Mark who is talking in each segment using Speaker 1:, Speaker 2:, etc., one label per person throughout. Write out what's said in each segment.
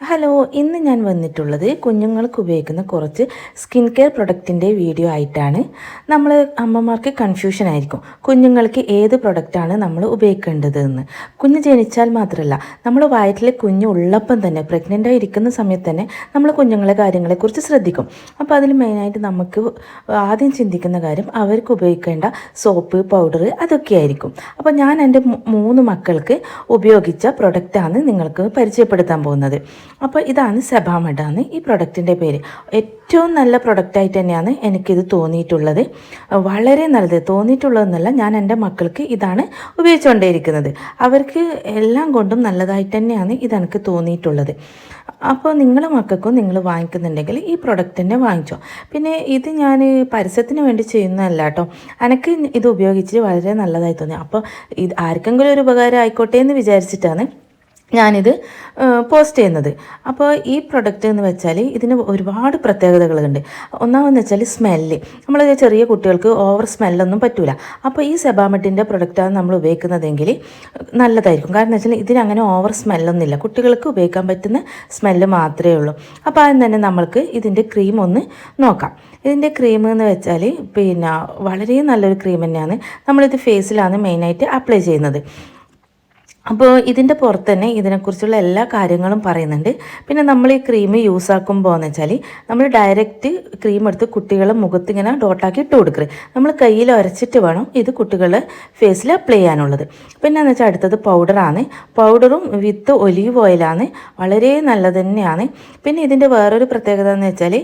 Speaker 1: Hello ഇന്ന് ഞാൻ വന്നിട്ടുള്ളത് കുഞ്ഞുങ്ങൾക്ക് ഉപയോഗിക്കുന്ന കുറച്ച് സ്കിൻ കെയർ പ്രൊഡക്റ്റിന്റെ വീഡിയോ ആയിട്ടാണ്. നമ്മൾ അമ്മമാർക്ക് കൺഫ്യൂഷൻ ആയിരിക്കും. കുഞ്ഞുങ്ങൾക്ക് ഏത് പ്രൊഡക്റ്റാണ് നമ്മൾ ഉപയോഗിക്കേണ്ടത് എന്ന് കുഞ്ഞ് ജനിച്ചാൽ മാത്രമല്ല നമ്മൾ വയറ്റിലെ കുഞ്ഞ് ഉള്ളപ്പം തന്നെ പ്രഗ്നന്റ് ആയിരിക്കുന്ന സമയത്ത് തന്നെ നമ്മൾ കുഞ്ഞുങ്ങളെ കാര്യങ്ങളെക്കുറിച്ച് ശ്രദ്ധിക്കും. അപ്പോൾ അതിൽ മെയിനായിട്ട് നമുക്ക് ആദ്യം ചിന്തിക്കുന്ന കാര്യം അവർക്ക് ഉപയോഗിക്കേണ്ട സോപ്പ് പൗഡർ അതൊക്കെ ആയിരിക്കും. അപ്പോൾ ഞാൻ എന്റെ മൂന്ന് മക്കൾക്ക് ഉപയോഗിച്ച പ്രൊഡക്റ്റാണ് നിങ്ങൾക്ക് പരിചയപ്പെടുത്താൻ പോകുന്നത്. അപ്പോൾ ഇതാണ് സെബാമെഡാണ് ഈ പ്രൊഡക്റ്റിന്റെ പേര്. ഏറ്റവും നല്ല പ്രൊഡക്റ്റായിട്ട് തന്നെയാണ് എനിക്കിത് തോന്നിയിട്ടുള്ളത്. വളരെ നല്ലത്. തോന്നിയിട്ടുള്ളതെന്നല്ല ഞാൻ എന്റെ മക്കൾക്ക് ഇതാണ് ഉപയോഗിച്ചുകൊണ്ടേയിരിക്കുന്നത്. അവർക്ക് എല്ലാം കൊണ്ടും നല്ലതായിട്ട് തന്നെയാണ് ഇതെനിക്ക് തോന്നിയിട്ടുള്ളത്. അപ്പോൾ നിങ്ങളെ മക്കൾക്കും നിങ്ങൾ വാങ്ങിക്കുന്നുണ്ടെങ്കിൽ ഈ പ്രൊഡക്റ്റ് തന്നെ വാങ്ങിച്ചോ. പിന്നെ ഇത് ഞാൻ പരസ്യത്തിന് വേണ്ടി ചെയ്യുന്നതല്ല കേട്ടോ. എനിക്ക് ഇത് ഉപയോഗിച്ച് വളരെ നല്ലതായി തോന്നി. അപ്പോൾ ഇത് ആർക്കെങ്കിലും ഒരു ഉപകാരം ആയിക്കോട്ടെ എന്ന് വിചാരിച്ചിട്ടാണ് ഞാനിത് പോസ്റ്റ് ചെയ്യുന്നത്. അപ്പോൾ ഈ പ്രൊഡക്റ്റ് എന്ന് വെച്ചാൽ ഇതിന് ഒരുപാട് പ്രത്യേകതകളുണ്ട്. ഒന്നാമെന്ന് വെച്ചാൽ സ്മെല്ല് നമ്മൾ ചെറിയ കുട്ടികൾക്ക് ഓവർ സ്മെല്ലൊന്നും പറ്റില്ല അപ്പോൾ ഈ സെബാമെറ്റിന്റെ പ്രൊഡക്റ്റാണ് നമ്മൾ ഉപയോഗിക്കുന്നതെങ്കിൽ നല്ലതായിരിക്കും. കാരണം എന്ന് വെച്ചാൽ ഇതിനങ്ങനെ ഓവർ സ്മെല്ലൊന്നുമില്ല കുട്ടികൾക്ക് ഉപയോഗിക്കാൻ പറ്റുന്ന സ്മെല്ല് മാത്രമേ ഉള്ളൂ. അപ്പോൾ ആദ്യം തന്നെ നമ്മൾക്ക് ഇതിന്റെ ക്രീം ഒന്ന് നോക്കാം. ഇതിന്റെ ക്രീം എന്ന് വെച്ചാൽ പിന്നെ വളരെ നല്ലൊരു ക്രീം തന്നെയാണ്. നമ്മളിത് ഫേസിലാണ് മെയിനായിട്ട് അപ്ലൈ ചെയ്യുന്നത്. അപ്പോൾ ഇതിന്റെ പുറത്ത് തന്നെ ഇതിനെക്കുറിച്ചുള്ള എല്ലാ കാര്യങ്ങളും പറയുന്നുണ്ട്. പിന്നെ നമ്മൾ ഈ ക്രീം യൂസ് ആക്കുമ്പോൾ എന്ന് വെച്ചാൽ നമ്മൾ ഡയറക്റ്റ് ക്രീം എടുത്ത് കുട്ടികളെ മുഖത്ത് ഇങ്ങനെ ഡോട്ടാക്കി ഇട്ട് കൊടുക്കരുത് നമ്മൾ കയ്യിൽ ഉരച്ചിട്ട് വേണം ഇത് കുട്ടികളുടെ ഫേസിൽ അപ്ലൈ ചെയ്യാനുള്ളത്. പിന്നെ എന്ന് വെച്ചാൽ അടുത്തത് പൗഡറാണ് പൗഡറും വിത്ത് ഒലീവ് ഓയിലാണ് വളരെ നല്ലത് തന്നെയാണ്. പിന്നെ ഇതിന്റെ വേറൊരു പ്രത്യേകത എന്ന് വെച്ചാൽ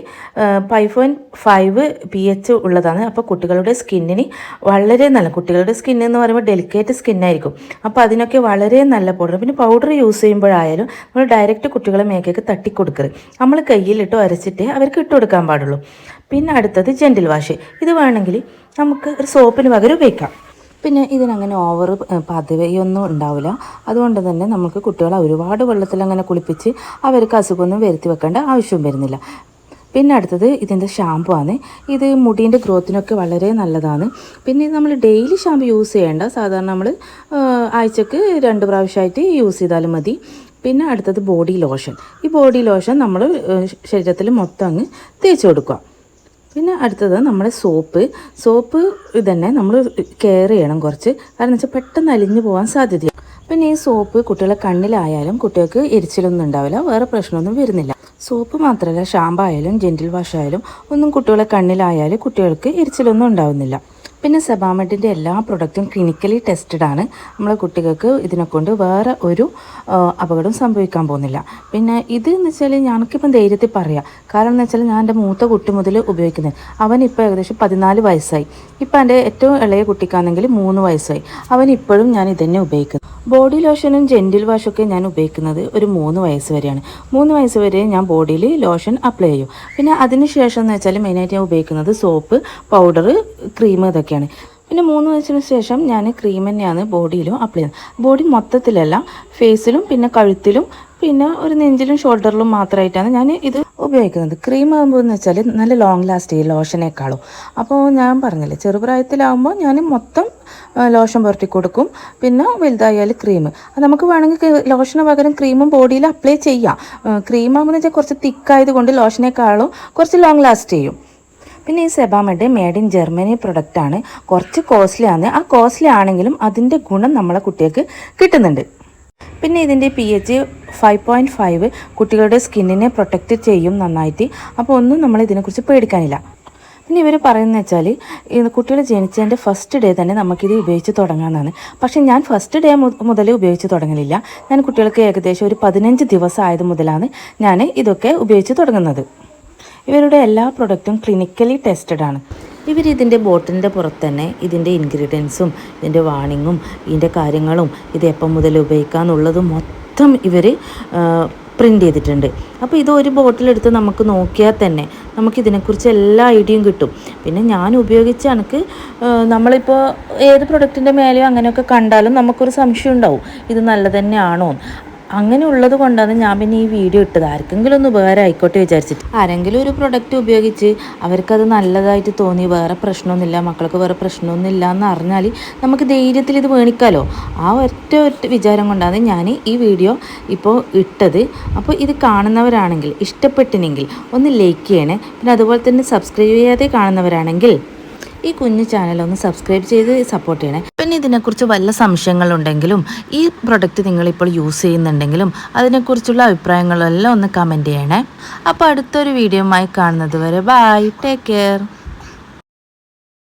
Speaker 1: five point five P H ഉള്ളതാണ്. അപ്പോൾ കുട്ടികളുടെ സ്കിന്നിന് വളരെ നല്ല കുട്ടികളുടെ സ്കിന്നെന്ന് പറയുമ്പോൾ ഡെലിക്കേറ്റ് സ്കിന്നായിരിക്കും അപ്പോൾ അതിനൊക്കെ വളരെ നല്ല പൗഡർ പിന്നെ പൗഡർ യൂസ് ചെയ്യുമ്പോഴായാലും നമ്മൾ ഡയറക്റ്റ് കുട്ടികളെ മേക്കേക്ക് തട്ടിക്കൊടുക്കരുത് നമ്മൾ കയ്യിലിട്ട് അരച്ചിട്ടേ അവർക്ക് ഇട്ട് കൊടുക്കാൻ പാടുള്ളൂ. പിന്നെ അടുത്തത് ജെന്റിൽ വാഷ് ഇത് വേണമെങ്കിൽ നമുക്ക് ഒരു സോപ്പിന് പകരം ഉപയോഗിക്കാം. പിന്നെ ഇതിനങ്ങനെ ഓവർ പതിവയൊന്നും ഉണ്ടാവില്ല. അതുകൊണ്ട് തന്നെ നമുക്ക് കുട്ടികളെ ഒരുപാട് വെള്ളത്തിൽ അങ്ങനെ കുളിപ്പിച്ച് അവർക്ക് അസുഖമൊന്നും വരുത്തി വെക്കേണ്ട ആവശ്യവും വരുന്നില്ല. പിന്നെ അടുത്തത് ഇതിന്റെ ഷാമ്പു ആണ്. ഇത് മുടീന്റെ ഗ്രോത്തിനൊക്കെ വളരെ നല്ലതാണ്. പിന്നെ നമ്മൾ ഡെയിലി ഷാമ്പു യൂസ് ചെയ്യേണ്ട സാധാരണ നമ്മൾ ആഴ്ചക്ക് രണ്ട് പ്രാവശ്യമായിട്ട് യൂസ് ചെയ്താലും മതി. പിന്നെ അടുത്തത് ബോഡി ലോഷൻ ഈ ബോഡി ലോഷൻ നമ്മൾ ശരീരത്തിൽ മൊത്തം അങ്ങ് തേച്ച് കൊടുക്കുക. പിന്നെ അടുത്തത് നമ്മുടെ സോപ്പ് സോപ്പ് ഇതന്നെ നമ്മൾ കെയർ ചെയ്യണം കുറച്ച്. കാരണം വെച്ചാൽ പെട്ടെന്ന് അലിഞ്ഞു പോകാൻ സാധ്യതയാണ് പിന്നെ ഈ സോപ്പ് കുട്ടികളെ കണ്ണിലായാലും കുട്ടികൾക്ക് എരിച്ചിലൊന്നും ഉണ്ടാവില്ല വേറെ പ്രശ്നമൊന്നും വരുന്നില്ല. സോപ്പ് മാത്രമല്ല ഷാമ്പായാലും ജെന്റിൽ വാഷ് ആയാലും ഒന്നും കുട്ടികളെ കണ്ണിലായാലും കുട്ടികൾക്ക് എരിച്ചിലൊന്നും ഉണ്ടാവുന്നില്ല. പിന്നെ സെബാമെഡിന്റെ എല്ലാ പ്രൊഡക്റ്റും ക്ലിനിക്കലി ടെസ്റ്റഡ് ആണ്. നമ്മളെ കുട്ടികൾക്ക് ഇതിനെക്കൊണ്ട് വേറെ ഒരു അപകടം സംഭവിക്കാൻ പോകുന്നില്ല. പിന്നെ ഇത് എന്ന് വെച്ചാൽ ഞങ്ങൾക്കിപ്പം ധൈര്യത്തിൽ പറയാം. കാരണം എന്ന് വെച്ചാൽ ഞാൻ എന്റെ മൂത്ത കുട്ടി മുതൽ ഉപയോഗിക്കുന്നത് അവൻ ഇപ്പോൾ ഏകദേശം പതിനാല് വയസ്സായി. ഇപ്പം എന്റെ ഏറ്റവും ഇളയ കുട്ടിക്കാണെങ്കിൽ മൂന്ന് വയസ്സായി. അവൻ ഇപ്പോഴും ഞാൻ ഇതന്നെ ഉപയോഗിക്കുന്നത് ബോഡി ലോഷനും ജെന്റിൽ വാഷൊക്കെ ഞാൻ ഉപയോഗിക്കുന്നത് ഒരു മൂന്ന് വയസ്സ് വരെയാണ്. മൂന്ന് വയസ്സ് വരെ ഞാൻ ബോഡിയിൽ ലോഷൻ അപ്ലൈ ചെയ്യും. പിന്നെ അതിന് ശേഷം എന്ന് വെച്ചാൽ മെയിനായിട്ട് ഞാൻ ഉപയോഗിക്കുന്നത് സോപ്പ് പൗഡർ ക്രീം ഇതൊക്കെയാണ്. പിന്നെ മൂന്ന് വയസ്സിന് ശേഷം ഞാൻ ക്രീം തന്നെയാണ് ബോഡിയിലും അപ്ലൈ ചെയ്യുന്നത്. ബോഡി മൊത്തത്തിലല്ല ഫേസിലും പിന്നെ കഴുത്തിലും പിന്നെ ഒരു നെഞ്ചിലും ഷോൾഡറിലും മാത്രമായിട്ടാണ് ഞാൻ ഇത് ഉപയോഗിക്കുന്നത്. ക്രീം ആകുമ്പോൾ എന്ന് വെച്ചാൽ നല്ല ലോങ് ലാസ്റ്റ് ചെയ്യും ലോഷനേക്കാളും. അപ്പോൾ ഞാൻ പറഞ്ഞില്ലേ ചെറുപ്രായത്തിലാകുമ്പോൾ ഞാൻ മൊത്തം ലോഷൻ പുരട്ടി കൊടുക്കും. പിന്നെ വലുതായാൽ ക്രീം അത് നമുക്ക് വേണമെങ്കിൽ ലോഷന് പകരം ക്രീമും ബോഡിയിൽ അപ്ലൈ ചെയ്യാം. ക്രീം ആകുമ്പോൾ എന്ന് വെച്ചാൽ കുറച്ച് തിക്കായത് കൊണ്ട് ലോഷനേക്കാളും കുറച്ച് ലോങ് ലാസ്റ്റ് ചെയ്യും. പിന്നെ ഈ Sebamed made in Germany product ആണ്. കുറച്ച് കോസ്റ്റ്ലി ആണ്. ആ കോസ്റ്റ്ലി ആണെങ്കിലും അതിന്റെ ഗുണം നമ്മളെ കുട്ടികൾക്ക് കിട്ടുന്നുണ്ട്. പിന്നെ ഇതിന്റെ P H five point five കുട്ടികളുടെ സ്കിന്നിനെ പ്രൊട്ടക്റ്റ് ചെയ്യും നന്നായിട്ട്. അപ്പോൾ ഒന്നും നമ്മൾ ഇതിനെക്കുറിച്ച് പേടിക്കാനില്ല. പിന്നെ ഇവർ പറയുന്നത് വെച്ചാൽ കുട്ടികൾ ജനിച്ചതിന്റെ ഫസ്റ്റ് ഡേ തന്നെ നമുക്കിത് ഉപയോഗിച്ച് തുടങ്ങാമെന്നാണ്. പക്ഷേ ഞാൻ ഫസ്റ്റ് ഡേ മുതൽ ഉപയോഗിച്ച് തുടങ്ങലില്ല. ഞാൻ കുട്ടികൾക്ക് ഏകദേശം ഒരു പതിനഞ്ച് ദിവസം ആയത് മുതലാണ് ഞാൻ ഇതൊക്കെ ഉപയോഗിച്ച് തുടങ്ങുന്നത്. ഇവരുടെ എല്ലാ പ്രൊഡക്റ്റും ക്ലിനിക്കലി ടെസ്റ്റഡ് ആണ്. ഇവർ ഇതിന്റെ ബോട്ടിലിന്റെ പുറത്ത് തന്നെ ഇതിന്റെ ഇൻഗ്രീഡിയൻസും ഇതിന്റെ വാണിങ്ങും ഇതിന്റെ കാര്യങ്ങളും ഇത് എപ്പം മുതൽ ഉപയോഗിക്കാമെന്നുള്ളതും മൊത്തം ഇവർ പ്രിന്റ് ചെയ്തിട്ടുണ്ട്. അപ്പോൾ ഇത് ഒരു ബോട്ടിലെടുത്ത് നമുക്ക് നോക്കിയാൽ തന്നെ നമുക്കിതിനെക്കുറിച്ച് എല്ലാ ഐഡിയയും കിട്ടും. പിന്നെ ഞാൻ ഉപയോഗിച്ച എനിക്ക് നമ്മളിപ്പോൾ ഏത് പ്രൊഡക്റ്റിന്റെ മേലെയോ അങ്ങനെയൊക്കെ കണ്ടാലും നമുക്കൊരു സംശയം ഉണ്ടാവും. ഇത് നല്ലത് തന്നെയാണോ അങ്ങനെ ഉള്ളത് കൊണ്ടാണ് ഞാൻ പിന്നെ ഈ വീഡിയോ ഇട്ടത്. ആർക്കെങ്കിലും ഒന്ന് വേറെ ആയിക്കോട്ടെ വിചാരിച്ചിട്ട്. ആരെങ്കിലും ഒരു പ്രൊഡക്റ്റ് ഉപയോഗിച്ച് അവർക്കത് നല്ലതായിട്ട് തോന്നി വേറെ പ്രശ്നമൊന്നുമില്ല മക്കൾക്ക് വേറെ പ്രശ്നമൊന്നുമില്ല എന്ന് അറിഞ്ഞാൽ നമുക്ക് ധൈര്യത്തിൽ ഇത് മേണിക്കാലോ ആ ഒറ്റ ഒറ്റ വിചാരം കൊണ്ടാണ് ഞാൻ ഈ വീഡിയോ ഇപ്പോൾ ഇട്ടത്. അപ്പോൾ ഇത് കാണുന്നവരാണെങ്കിൽ ഇഷ്ടപ്പെട്ടിനെങ്കിൽ ഒന്ന് ലൈക്ക് ചെയ്യണേ. പിന്നെ അതുപോലെ തന്നെ സബ്സ്ക്രൈബ് ചെയ്യാതെ കാണുന്നവരാണെങ്കിൽ ഈ കുഞ്ഞു ചാനൽ ഒന്ന് സബ്സ്ക്രൈബ് ചെയ്ത് സപ്പോർട്ട് ചെയ്യണേ. പിന്നെ ഇതിനെക്കുറിച്ച് വല്ല സംശയങ്ങളുണ്ടെങ്കിലും ഈ പ്രൊഡക്റ്റ് നിങ്ങളിപ്പോൾ യൂസ് ചെയ്യുന്നുണ്ടെങ്കിലും അതിനെക്കുറിച്ചുള്ള അഭിപ്രായങ്ങളെല്ലാം ഒന്ന് കമന്റ് ചെയ്യണേ. അപ്പോൾ അടുത്തൊരു വീഡിയോയുമായി കാണുന്നത് വരെ ബൈ ടേക്ക് കെയർ